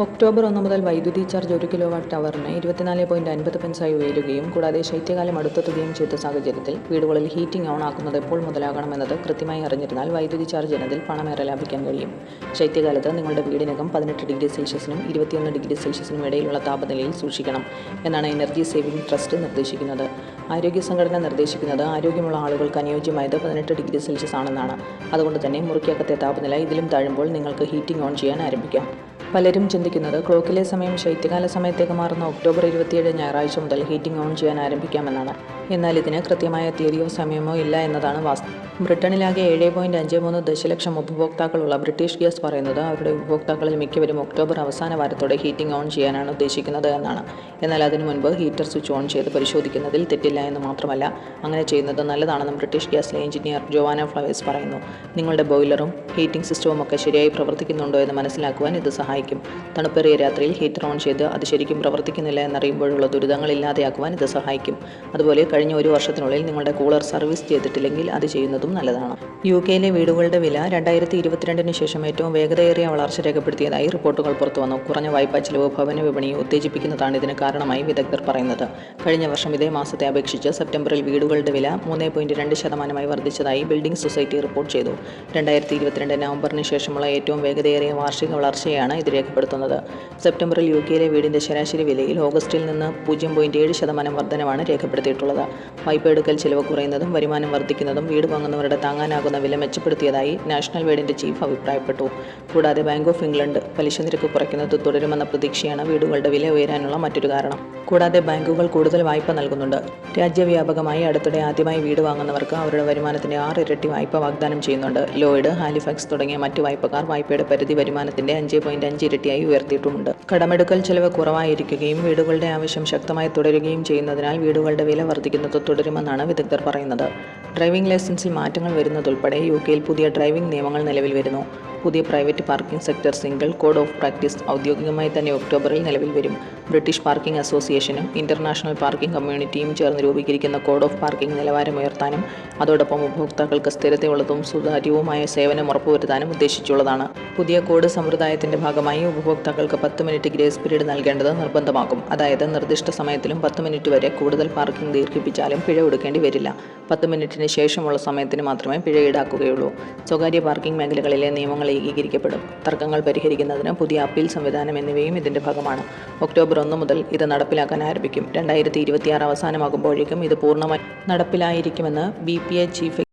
October ഒന്ന് മുതൽ വൈദ്യുതി ചാർജ് ഒരു കിലോ വാട്ട് അവറിന് ഇരുപത്തിനാല് പോയിന്റ് അൻപത് പെൻസായി ഉയരുകയും കൂടാതെ ശൈത്യകാലം അടുത്തെത്തുകയും ചെയ്ത സാഹചര്യത്തിൽ വീടുകളിൽ ഹീറ്റിംഗ് ഓൺ ആക്കുന്നത് എപ്പോൾ മുതലാകണമെന്നത് കൃത്യമായി അറിഞ്ഞിരുന്നാൽ വൈദ്യുതി ചാർജ് എന്നതിൽ പണമേറെ ലാഭിക്കാൻ കഴിയും. ശൈത്യകാലത്ത് നിങ്ങളുടെ വീടിനകം പതിനെട്ട് ഡിഗ്രി സെൽഷ്യസിനും ഇരുപത്തിയൊന്ന് ഡിഗ്രി സെൽഷ്യസിനും ഇടയിലുള്ള താപനിലയിൽ സൂക്ഷിക്കണം എന്നാണ് എനർജി സേവിംഗ് ട്രസ്റ്റ് നിർദ്ദേശിക്കുന്നത്. ആരോഗ്യ സംഘടന നിർദ്ദേശിക്കുന്നത് ആരോഗ്യമുള്ള ആളുകൾക്ക് അനുയോജ്യമായത് പതിനെട്ട് ഡിഗ്രി സെൽഷ്യസ് ആണെന്നാണ്. അതുകൊണ്ട് തന്നെ മുറിക്കകത്തെ താപനില ഇതിലും താഴുമ്പോൾ നിങ്ങൾക്ക് ഹീറ്റിംഗ് ഓൺ ചെയ്യാൻ ആരംഭിക്കാം. പലരും ചിന്തിക്കുന്നത് ക്ലോക്കിലെ സമയം ശൈത്യകാല സമയത്തേക്ക് മാറുന്ന ഒക്ടോബർ ഇരുപത്തിയേഴ് ഞായറാഴ്ച മുതൽ ഹീറ്റിംഗ് ഓൺ ചെയ്യാൻ ആരംഭിക്കാമെന്നാണ്. എന്നാൽ ഇതിന് കൃത്യമായ തീയതിയോ സമയമോ ഇല്ല എന്നതാണ് വാസ്തവം ബ്രിട്ടനിലാകെ ഏഴ് പോയിന്റ് അഞ്ച് മൂന്ന് ദശലക്ഷം ഉപഭോക്താക്കളുള്ള ബ്രിട്ടീഷ് ഗ്യാസ് പറയുന്നത്. അവരുടെ ഉപഭോക്താക്കളിൽ മിക്കവരും ഒക്ടോബർ അവസാന വാരത്തോടെ ഹീറ്റിംഗ് ഓൺ ചെയ്യാനാണ് ഉദ്ദേശിക്കുന്നത് എന്നാണ്. എന്നാൽ അതിനു മുൻപ് ഹീറ്റർ സ്വിച്ച് ഓൺ ചെയ്ത് പരിശോധിക്കുന്നതിൽ തെറ്റില്ല എന്ന് മാത്രമല്ല അങ്ങനെ ചെയ്യുന്നത് നല്ലതാണെന്നും ബ്രിട്ടീഷ് ഗ്യാസിലെ എഞ്ചിനീയർ ജോവാന ഫ്ലവേഴ്സ് പറയുന്നു. നിങ്ങളുടെ ബോയിലറും ഹീറ്റിംഗ് സിസ്റ്റവും ഒക്കെ ശരിയായി പ്രവർത്തിക്കുന്നുണ്ടോ എന്ന് മനസ്സിലാക്കുവാൻ ഇത് സഹായിക്കും. തണുപ്പേറിയ രാത്രിയിൽ ഹീറ്റർ ഓൺ ചെയ്ത് അത് ശരിക്കും പ്രവർത്തിക്കുന്നില്ല എന്നറിയുമ്പോഴുള്ള ദുരിതങ്ങൾ ഇല്ലാതെയാക്കുവാൻ ഇത് സഹായിക്കും. അതുപോലെ കഴിഞ്ഞ ഒരു വർഷത്തിനുള്ളിൽ നിങ്ങളുടെ കൂളർ സർവീസ് ചെയ്തിട്ടില്ലെങ്കിൽ അത് ചെയ്യുന്നതും നല്ലതാണ്. യു കെയിലെ വീടുകളുടെ വില രണ്ടായിരത്തി ഇരുപത്തിരണ്ടിന് ശേഷം ഏറ്റവും വേഗതയേറിയ വളർച്ച രേഖപ്പെടുത്തിയതായി റിപ്പോർട്ടുകൾ പുറത്തുവന്നു കുറഞ്ഞ വായ്പാ ചിലവ് ഭവന വിപണിയെ ഉത്തേജിപ്പിക്കുന്നതാണ് ഇതിന് കാരണമായി വിദഗ്ധർ പറയുന്നത്. കഴിഞ്ഞ വർഷം ഇതേ മാസത്തെ അപേക്ഷിച്ച് സെപ്റ്റംബറിൽ വീടുകളുടെ വില മൂന്ന് പോയിന്റ് രണ്ട് ശതമാനമായി വർദ്ധിച്ചതായി ബിൽഡിംഗ് സൊസൈറ്റി റിപ്പോർട്ട് ചെയ്തു. രണ്ടായിരത്തി ഇരുപത്തിരണ്ട് നവംബറിന് ശേഷമുള്ള ഏറ്റവും വേഗതയേറിയ വാർഷിക വളർച്ചയാണ് ഇത് രേഖപ്പെടുത്തുന്നത്. സെപ്റ്റംബറിൽ യു കെയിലെ വീടിന്റെ ശരാശരി വിലയിൽ ഓഗസ്റ്റിൽ നിന്ന് പൂജ്യം പോയിന്റ് ഏഴ് ശതമാനം വർധനമാണ് രേഖപ്പെടുത്തിയിട്ടുള്ളത്. വായ്പ എടുക്കൽ ചിലവ് കുറയുന്നതും വരുമാനം വർദ്ധിക്കുന്നതും വീട് വാങ്ങുന്നവരുടെ താങ്ങാനാകുന്ന വില മെച്ചപ്പെടുത്തിയതായി നാഷണൽ വീടിന്റെ ചീഫ് അഭിപ്രായപ്പെട്ടു. കൂടാതെ ബാങ്ക് ഓഫ് ഇംഗ്ലണ്ട് പലിശ നിരക്ക് കുറയ്ക്കുന്നത് തുടരുമെന്ന പ്രതീക്ഷയാണ് വീടുകളുടെ വില ഉയരാനുള്ള മറ്റൊരു കാരണം. കൂടാതെ ബാങ്കുകൾ കൂടുതൽ വായ്പ നൽകുന്നുണ്ട്. രാജ്യവ്യാപകമായി അടുത്തിടെ ആദ്യമായി വീട് വാങ്ങുന്നവർക്ക് അവരുടെ വരുമാനത്തിന്റെ ആറ് ഇരട്ടി വായ്പ വാഗ്ദാനം ചെയ്യുന്നുണ്ട്. ലോയിഡ് ഹാലിഫാക്സ് തുടങ്ങിയ മറ്റ് വായ്പക്കാർ വായ്പയുടെ പരിധി വരുമാനത്തിന്റെ അഞ്ച് പോയിന്റ് അഞ്ച് ഇരട്ടിയായി ഉയർത്തിയിട്ടുമുണ്ട്. കടമെടുക്കൽ ചെലവ് കുറവായിരിക്കുകയും വീടുകളുടെ ആവശ്യം ശക്തമായി തുടരുകയും ചെയ്യുന്നതിനാൽ വീടുകളുടെ വില വർദ്ധിക്കുന്നത് തുടരുമെന്നാണ് വിദഗ്ധർ പറയുന്നത്. ഡ്രൈവിംഗ് ലൈസൻസിൽ മാറ്റങ്ങൾ വരുന്നതുൾപ്പെടെ യു കെയിൽ പുതിയ ഡ്രൈവിംഗ് നിയമങ്ങൾ നിലവിൽ വരുന്നു. പുതിയ private parking sector single code of practice ഔദ്യോഗികമായി തന്നെ ഒക്ടോബറിൽ നിലവിൽ വരും. ബ്രിട്ടീഷ് പാർക്കിംഗ് അസോസിയേഷനും ഇന്റർനാഷണൽ പാർക്കിംഗ് കമ്മ്യൂണിറ്റിയും ചേർന്ന് രൂപീകരിക്കുന്ന കോഡ് ഓഫ് പാർക്കിംഗ് നിലവാരം ഉയർത്താനും അതോടൊപ്പം ഉപഭോക്താക്കൾക്ക് സ്ഥിരതയുള്ളതും സുതാര്യവുമായ സേവനം ഉറപ്പുവരുത്താനും ഉദ്ദേശിച്ചുള്ളതാണ്. പുതിയ കോഡ് സമ്പ്രദായത്തിന്റെ ഭാഗമായി ഉപഭോക്താക്കൾക്ക് പത്ത് മിനിറ്റ് ഗ്രേസ് പീരീഡ് നൽകേണ്ടത് നിർബന്ധമാക്കും. അതായത് നിർദ്ദിഷ്ട സമയത്തിലും പത്ത് മിനിറ്റ് വരെ കൂടുതൽ പാർക്കിംഗ് ദീർഘിപ്പിച്ചാലും പിഴ കൊടുക്കേണ്ടി വരില്ല. പത്ത് മിനിറ്റിന് ശേഷമുള്ള സമയത്തിന് മാത്രമേ പിഴ ഈടാക്കുകയുള്ളൂ. സ്വകാര്യ പാർക്കിംഗ് മേഖലകളിലെ നിയമങ്ങൾ ഏകീകരിക്കപ്പെടും തർക്കങ്ങൾ പരിഹരിക്കുന്നതിന് പുതിയ അപ്പീൽ സംവിധാനം എന്നിവയും ഇതിന്റെ ഭാഗമാണ്. ഒക്ടോബർ ഒന്ന് മുതൽ ഇത് നടപ്പിലാക്കാൻ ആരംഭിക്കും. രണ്ടായിരത്തി ഇരുപത്തിയാറ് അവസാനമാകുമ്പോഴേക്കും ഇത് പൂർണമായി നടപ്പിലായിരിക്കുമെന്ന് ബി പി ചീഫ്